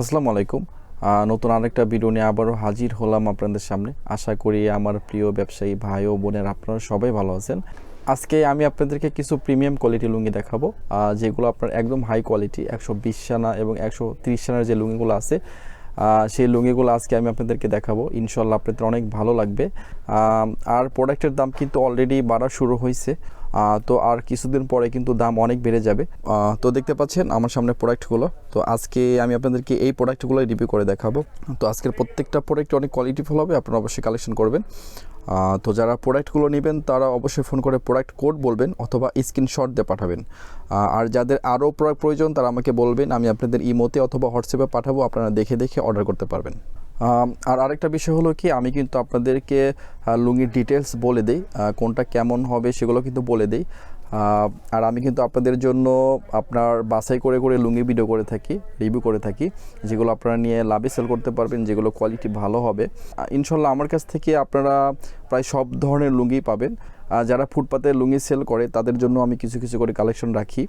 আসসালামু আলাইকুম। নতুন আরেকটা ভিডিও নিয়ে আবারও হাজির হলাম আপনাদের সামনে। আশা করি আমার প্রিয় ব্যবসায়ী ভাই ও বোনের আপনারা সবাই ভালো আছেন। আজকে আমি আপনাদেরকে কিছু প্রিমিয়াম কোয়ালিটি লুঙ্গি দেখাবো যেগুলো আপনার একদম হাই কোয়ালিটি একশো বিশ সানা এবং একশো তিরিশ সানার যে লুঙ্গিগুলো আছে সেই লুঙ্গিগুলো আজকে আমি আপনাদেরকে দেখাবো। ইনশাল্লাহ আপনাদের অনেক ভালো লাগবে। আর প্রোডাক্টের দাম কিন্তু অলরেডি বাড়া শুরু হয়েছে। তো আর কিছুদিন পরে কিন্তু দাম অনেক বেড়ে যাবে। তো দেখতে পাচ্ছেন আমার সামনে প্রোডাক্টগুলো তো আজকে আমি আপনাদেরকে এই প্রোডাক্টগুলোই রিভিউ করে দেখাবো। তো আজকের প্রত্যেকটা প্রোডাক্ট অনেক কোয়ালিটিফুল হবে, আপনারা অবশ্যই কালেকশন করবেন। তো যারা প্রোডাক্টগুলো নেবেন, তারা অবশ্যই ফোন করে প্রোডাক্ট কোড বলবেন অথবা স্ক্রিনশট দিয়ে পাঠাবেন। আর যাদের আরও প্রোডাক্ট প্রয়োজন, তারা আমাকে বলবেন, আমি আপনাদের ইমোতে অথবা হোয়াটসঅ্যাপে পাঠাবো, আপনারা দেখে দেখে অর্ডার করতে পারবেন। আর আরেকটা বিষয় হলো কি, আমি কিন্তু আপনাদেরকে লুঙ্গির ডিটেলস বলে দিই কোনটা কেমন হবে সেগুলো কিন্তু বলে দিই। আর আমি কিন্তু আপনাদের জন্য আপনার বাছাই করে করে লুঙ্গি ভিডিও করে থাকি রিভিউ করে থাকি, যেগুলো আপনারা নিয়ে লাভে সেল করতে পারবেন, যেগুলো কোয়ালিটি ভালো হবে। ইনশাল্লাহ আমার কাছ থেকে আপনারা প্রায় সব ধরনের লুঙ্গি পাবেন। যারা ফুটপাতে লুঙ্গি সেল করে, তাদের জন্য আমি কিছু কিছু করে কালেকশন রাখি।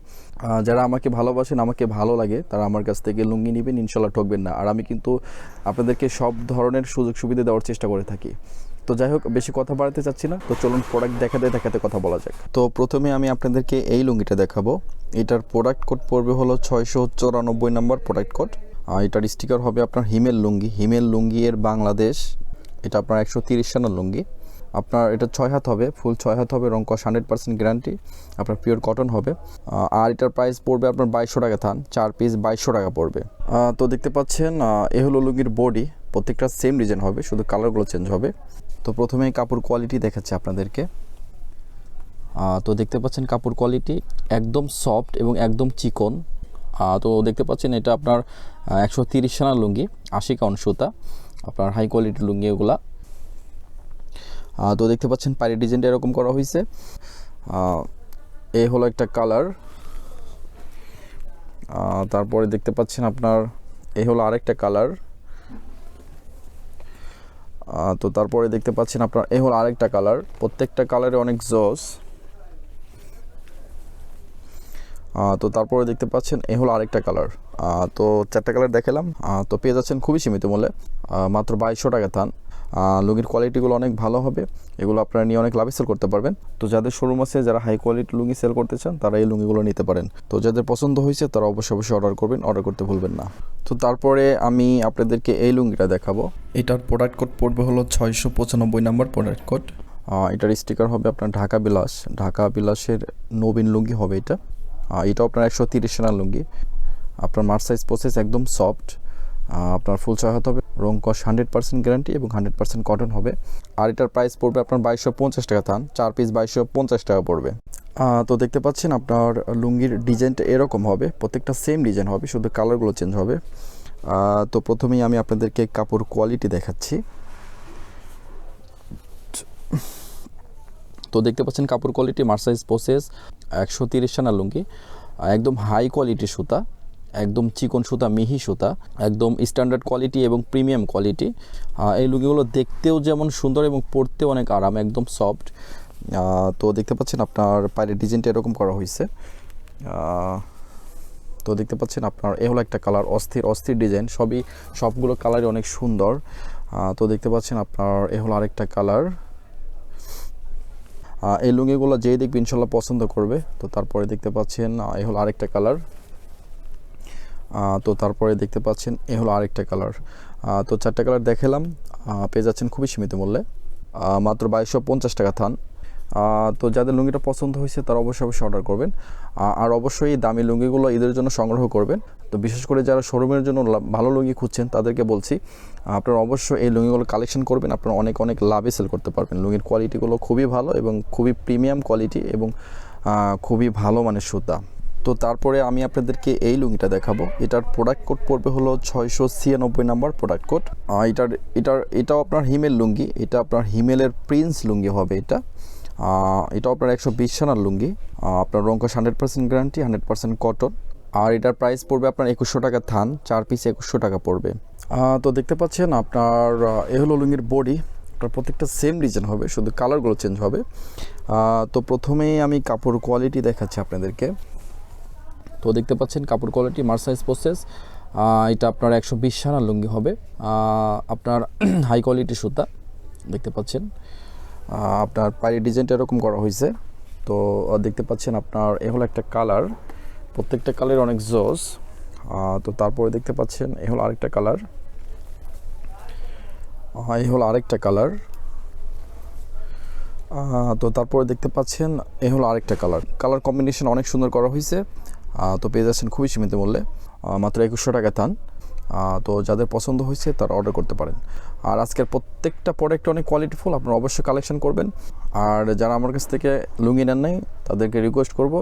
যারা আমাকে ভালোবাসেন, আমাকে ভালো লাগে, তারা আমার কাছ থেকে লুঙ্গি নেবেন ইনশাল্লাহ ঠকবেন না। আর আমি কিন্তু আপনাদেরকে সব ধরনের সুযোগ সুবিধা দেওয়ার চেষ্টা করে থাকি। তো যাই হোক, বেশি কথা বাড়াতে চাচ্ছি না। তো চলুন প্রোডাক্ট দেখাতে দেখাতে কথা বলা যাক। তো প্রথমে আমি আপনাদেরকে এই লুঙ্গিটা দেখাবো। এটার প্রোডাক্ট কোড পড়বে হলো ছয়শো চৌরানব্বই নম্বর প্রোডাক্ট কোড এটার স্টিকার হবে আপনার হিমেল লুঙ্গি। হিমেল লুঙ্গি এর বাংলাদেশ, এটা আপনার একশো তিরিশ সালের লুঙ্গি। আপনার এটা ছয় হাত হবে ফুল ছয় হাত হবে, রং কস হান্ড্রেড পার্সেন্ট গ্যারান্টি আপনার পিওর কটন হবে। আর এটার প্রাইস পড়বে আপনার বাইশশো টাকা থান, চার পিস বাইশশো টাকা পড়বে। তো দেখতে পাচ্ছেন এ হলো লুঙ্গির বডি প্রত্যেকটা সেম ডিজাইন হবে, শুধু কালারগুলো চেঞ্জ হবে। তো প্রথমে কাপড় কোয়ালিটি দেখাচ্ছে আপনাদেরকে। তো দেখতে পাচ্ছেন কাপড় কোয়ালিটি একদম সফট এবং একদম চিকন। তো দেখতে পাচ্ছেন এটা আপনার একশো তিরিশ সানার লুঙ্গি, আশি কাউন্ট সুতা, আপনার হাই কোয়ালিটির লুঙ্গি এগুলা। তো দেখতে পাচ্ছেন পায়ের ডিজাইনটা এরকম করা হয়েছে এ হলো একটা কালার তারপরে দেখতে পাচ্ছেন আপনার এ হলো আরেকটা কালার তো তারপরে দেখতে পাচ্ছেন আপনার এ হলো আরেকটা কালার প্রত্যেকটা কালারে অনেক জস। তো তারপরে দেখতে পাচ্ছেন এ হলো আরেকটা কালার তো চারটা কালার দেখালাম। তো পেয়ে যাচ্ছেন খুবই সীমিত মূল্যে। মাত্র বাইশশো টাকা থান। লুঙ্গির কোয়ালিটিগুলো অনেক ভালো হবে, এগুলো আপনারা নিয়ে অনেক লাভে সেল করতে পারবেন। তো যাদের শোরুম আছে, যারা হাই কোয়ালিটি লুঙ্গি সেল করতে চান, তারা এই লুঙ্গিগুলো নিতে পারেন। তো যাদের পছন্দ হয়েছে, তারা অবশ্যই অবশ্যই অর্ডার করবেন অর্ডার করতে ভুলবেন না। তো তারপরে আমি আপনাদেরকে এই লুঙ্গিটা দেখাবো। এটার প্রোডাক্ট কোড পড়বে হলো ছয়শো পঁচানব্বই নাম্বার প্রোডাক্ট কোড এটার স্টিকার হবে আপনার ঢাকা বিলাস। ঢাকা বিলাসের নবীন লুঙ্গি হবে এটা। এটাও আপনার একশো তিরিশ সানার লুঙ্গি। আপনার মার সাইজ প্রসেস একদম সফট আপনার ফুল হাত হবে। রং কস হান্ড্রেড পার্সেন্ট গ্যারান্টি এবং হান্ড্রেড পার্সেন্ট কটন হবে। আর এটার প্রাইস পড়বে আপনার বাইশশো পঞ্চাশ টাকা থান। চার পিস বাইশশো পঞ্চাশ টাকা পড়বে। তো দেখতে পাচ্ছেন আপনার লুঙ্গির ডিজাইনটা এরকম হবে। প্রত্যেকটা সেম ডিজাইন হবে, শুধু কালারগুলো চেঞ্জ হবে। তো প্রথমেই আমি আপনাদেরকে কাপড় কোয়ালিটি দেখাচ্ছি। তো দেখতে পাচ্ছেন কাপড় কোয়ালিটি মার্সাইজ প্রসেস একশো তিরিশ সানা লুঙ্গি। একদম হাই কোয়ালিটি সুতা। একদম চিকন সুতা, মিহি সুতা, একদম স্ট্যান্ডার্ড কোয়ালিটি এবং প্রিমিয়াম কোয়ালিটি এই লুঙ্গিগুলো দেখতেও যেমন সুন্দর এবং পরতেও অনেক আরাম, একদম সফট তো দেখতে পাচ্ছেন আপনার পায়ের ডিজাইনটা এরকম করা হয়েছে তো দেখতে পাচ্ছেন আপনার এ হলো একটা কালার অস্থির অস্থির ডিজাইন সবই, সবগুলো কালারই অনেক সুন্দর। তো দেখতে পাচ্ছেন আপনার এ হলো আরেকটা কালার এই লুঙ্গিগুলো যেই দেখবে ইনশাল্লাহ পছন্দ করবে। তো তারপরে দেখতে পাচ্ছেন এ হলো আরেকটা কালার তো তারপরে দেখতে পাচ্ছেন, এ হলো আরেকটা কালার তো চারটা কালার দেখালাম। পেয়ে যাচ্ছেন খুবই সীমিত মূল্যে। মাত্র বাইশশো পঞ্চাশ টাকা থান। তো যাদের লুঙ্গিটা পছন্দ হয়েছে, তারা অবশ্যই অবশ্যই অর্ডার করবেন। আর অবশ্যই দামি লুঙ্গিগুলো ঈদের জন্য সংগ্রহ করবেন। তো বিশেষ করে যারা শোরুমের জন্য ভালো লুঙ্গি খুঁজছেন, তাদেরকে বলছি, আপনারা অবশ্যই এই লুঙ্গিগুলো কালেকশন করবেন। আপনারা অনেক অনেক লাভে সেল করতে পারবেন। লুঙ্গির কোয়ালিটিগুলো খুবই ভালো এবং খুবই প্রিমিয়াম কোয়ালিটি এবং খুবই ভালো মানের সুতা। তো তারপরে আমি আপনাদেরকে এই লুঙ্গিটা দেখাবো। এটার প্রোডাক্ট কোড পড়বে হলো ছয়শো ছিয়ানব্বই নাম্বার প্রোডাক্ট কোড এটার এটার, এটাও আপনার হিমেল লুঙ্গি, এটা আপনার হিমেলের প্রিন্স লুঙ্গি হবে এটা। এটাও আপনার একশো বিশ সানার লুঙ্গি। আপনার রঙ্কস hundred percent guarantee hundred percent cotton আর এটার প্রাইস পড়বে আপনার একুশশো টাকা থান, চার পিস একুশশো টাকা পড়বে। তো দেখতে পাচ্ছেন আপনার এ হলো লুঙ্গির বডি আপনার প্রত্যেকটা সেম ডিজাইন হবে, শুধু কালারগুলো চেঞ্জ হবে। তো প্রথমেই আমি কাপড় কোয়ালিটি দেখাচ্ছি আপনাদেরকে। তো দেখতে পাচ্ছেন কাপড় কোয়ালিটি মার্সাইজ প্রসেস এটা আপনার একশো বিশ সানার লুঙ্গি হবে। আপনার হাই কোয়ালিটি সুতা, দেখতে পাচ্ছেন। আপনার পায়ের ডিজাইনটা এরকম করা হয়েছে। তো দেখতে পাচ্ছেন আপনার এ হলো একটা কালার প্রত্যেকটা কালার অনেক জোস। তো তারপরে দেখতে পাচ্ছেন এ হলো আরেকটা কালার এই হলো আরেকটা কালার তো তারপরে দেখতে পাচ্ছেন এ হলো আরেকটা কালার কালার কম্বিনেশন অনেক সুন্দর করা হয়েছে। তো পেয়ে যাচ্ছেন খুবই সীমিত মূল্যে। মাত্র একুশশো টাকা থান তো যাদের পছন্দ হয়েছে তারা অর্ডার করতে পারেন। আর আজকের প্রত্যেকটা প্রোডাক্ট অনেক কোয়ালিটিফুল আপনারা অবশ্যই কালেকশন করবেন। আর যারা আমার কাছ থেকে লুঙ্গি নেন নাই, তাদেরকে রিকোয়েস্ট করব।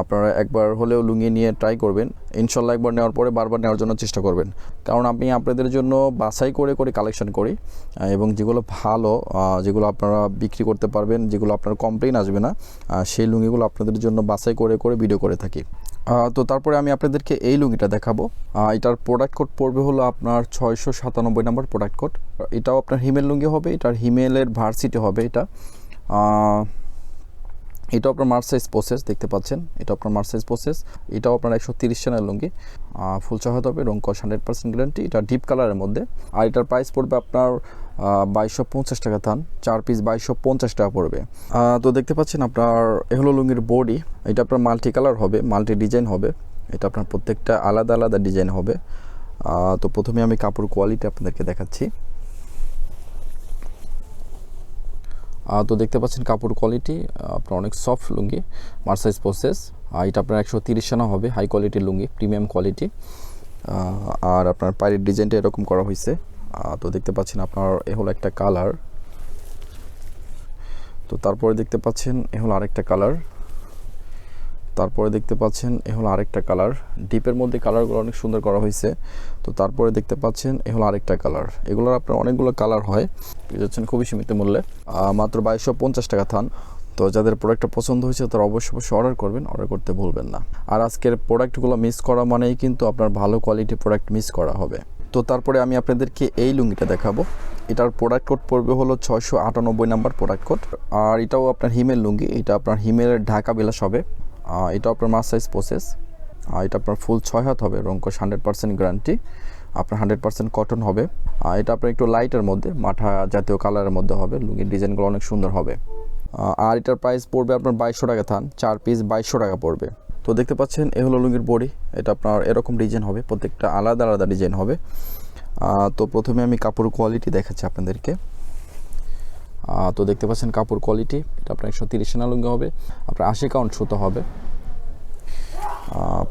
আপনারা একবার হলেও লুঙ্গি নিয়ে ট্রাই করবেন। ইনশাল্লাহ একবার নেওয়ার পরে বারবার নেওয়ার জন্য চেষ্টা করবেন। কারণ আমি আপনাদের জন্য বাছাই করে করে কালেকশন করি। এবং যেগুলো ভালো যেগুলো আপনারা বিক্রি করতে পারবেন, যেগুলো আপনার কমপ্লেন আসবে না সেই লুঙ্গিগুলো আপনাদের জন্য বাছাই করে করে ভিডিও করে থাকি। তো তারপরে আমি আপনাদেরকে এই লুঙ্গিটা দেখাবো। এটার প্রোডাক্ট কোড পড়বে হলো আপনার ছয়শো সাতানব্বই নম্বর প্রোডাক্ট কোড এটাও আপনার হিমেল লুঙ্গি হবে, এটার হিমেলের ভার্সিটি হবে এটা। এটাও আপনার মার্চ সাইজ প্রসেস দেখতে পাচ্ছেন। এটা আপনার মার্চ সাইজ প্রসেস এটাও আপনার একশো তিরিশ টাকার লুঙ্গি। ফুল চাহাত হবে, রং কস হান্ড্রেড পার্সেন্ট গ্যারান্টি এটা ডিপ কালারের মধ্যে। আর এটার প্রাইস পড়বে আপনার বাইশশো পঞ্চাশ টাকা থান। চার পিস বাইশশো পঞ্চাশ টাকা পড়বে। তো দেখতে পাচ্ছেন আপনার, এ হলো লুঙ্গির বডি এটা আপনার মাল্টি কালার হবে মাল্টি ডিজাইন হবে। এটা আপনার প্রত্যেকটা আলাদা আলাদা ডিজাইন হবে। তো প্রথমে আমি কাপড় কোয়ালিটি আপনাদেরকে দেখাচ্ছি। তো দেখতে পাচ্ছেন কাপড় কোয়ালিটি আপনার অনেক সফট লুঙ্গি মার্সাইজ প্রসেস এটা আপনার একশো তিরিশ আনা হবে হাই কোয়ালিটির লুঙ্গি প্রিমিয়াম কোয়ালিটি আর আপনার পায়ের ডিজাইনটা এরকম করা হয়েছে। তো দেখতে পাচ্ছেন আপনার এ হলো একটা কালার তো তারপরে দেখতে পাচ্ছেন এ হলো আরেকটা কালার তারপরে দেখতে পাচ্ছেন, এ হলো আরেকটা কালার। ডিপের মধ্যে কালারগুলো অনেক সুন্দর করা হয়েছে। তো তারপরে দেখতে পাচ্ছেন, এ হলো আরেকটা কালার। এগুলোর আপনার অনেকগুলো কালার হয় যাচ্ছেন খুবই সীমিত মূল্যে। মাত্র বাইশশো পঞ্চাশ টাকা থান। তো যাদের প্রোডাক্টটা পছন্দ হয়েছে, তারা অবশ্যই অবশ্যই অর্ডার করবেন অর্ডার করতে ভুলবেন না। আর আজকের প্রোডাক্টগুলো মিস করা মানেই কিন্তু আপনার ভালো কোয়ালিটি প্রোডাক্ট মিস করা হবে। তো তারপরে আমি আপনাদেরকে এই লুঙ্গিটা দেখাবো। এটার প্রোডাক্ট কোড পড়বে হলো ছয়শো আটানব্বই নাম্বার প্রোডাক্ট কোড আর এটাও আপনার হিমেল লুঙ্গি। এটা আপনার হিমেলের ঢাকা বিলাস হবে। এটা আপনার মাস সাইজ প্রসেস এটা আপনার ফুল ছয় হাত হবে রঙ্কশ হান্ড্রেড পার্সেন্ট গ্যারান্টি আপনার হান্ড্রেড পার্সেন্ট কটন হবে। এটা আপনার একটু লাইটের মধ্যে, মাঠা জাতীয় কালারের মধ্যে হবে। লুঙ্গির ডিজাইনগুলো অনেক সুন্দর হবে। আর এটার প্রাইস পড়বে আপনার বাইশশো টাকা থান। চার পিস বাইশশো টাকা পড়বে। তো দেখতে পাচ্ছেন, এ হলো লুঙ্গির বডি এটা আপনার এরকম ডিজাইন হবে, প্রত্যেকটা আলাদা আলাদা ডিজাইন হবে। তো প্রথমে আমি কাপড় কোয়ালিটি দেখাচ্ছি আপনাদেরকে। তো দেখতে পাচ্ছেন কাপড় কোয়ালিটি এটা আপনার একশো তিরিশ না লুঙ্গি হবে, আপনার আশি কাউন্ট সুতো হবে।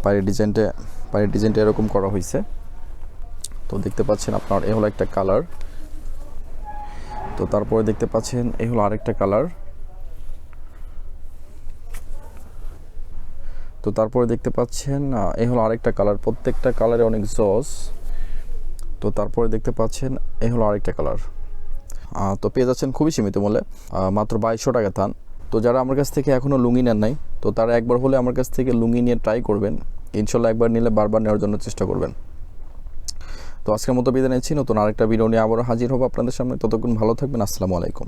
পায়ের ডিজাইনটা পায়ের ডিজাইনটা এরকম করা হয়েছে। তো দেখতে পাচ্ছেন আপনার এ হলো একটা কালার তো তারপরে দেখতে পাচ্ছেন এ হলো আরেকটা কালার তো তারপরে দেখতে পাচ্ছেন এ হলো আরেকটা কালার প্রত্যেকটা কালারে অনেক জস তো তারপরে দেখতে পাচ্ছেন এ হলো আরেকটা কালার তো পেয়ে যাচ্ছেন খুবই সীমিত মূল্যে মাত্র বাইশশো টাকা থান তো যারা আমার কাছ থেকে এখনও লুঙ্গি নেন নাই, তো তারা একবার হলে আমার কাছ থেকে লুঙ্গি নিয়ে ট্রাই করবেন। ইনশাল্লাহ একবার নিলে বারবার নেওয়ার জন্য চেষ্টা করবেন। তো আজকের মতো বিদায় নিচ্ছি। নতুন আরেকটা ভিডিও নিয়ে আবারও হাজির হব আপনাদের সামনে। ততক্ষণ ভালো থাকবেন। আসসালামু আলাইকুম।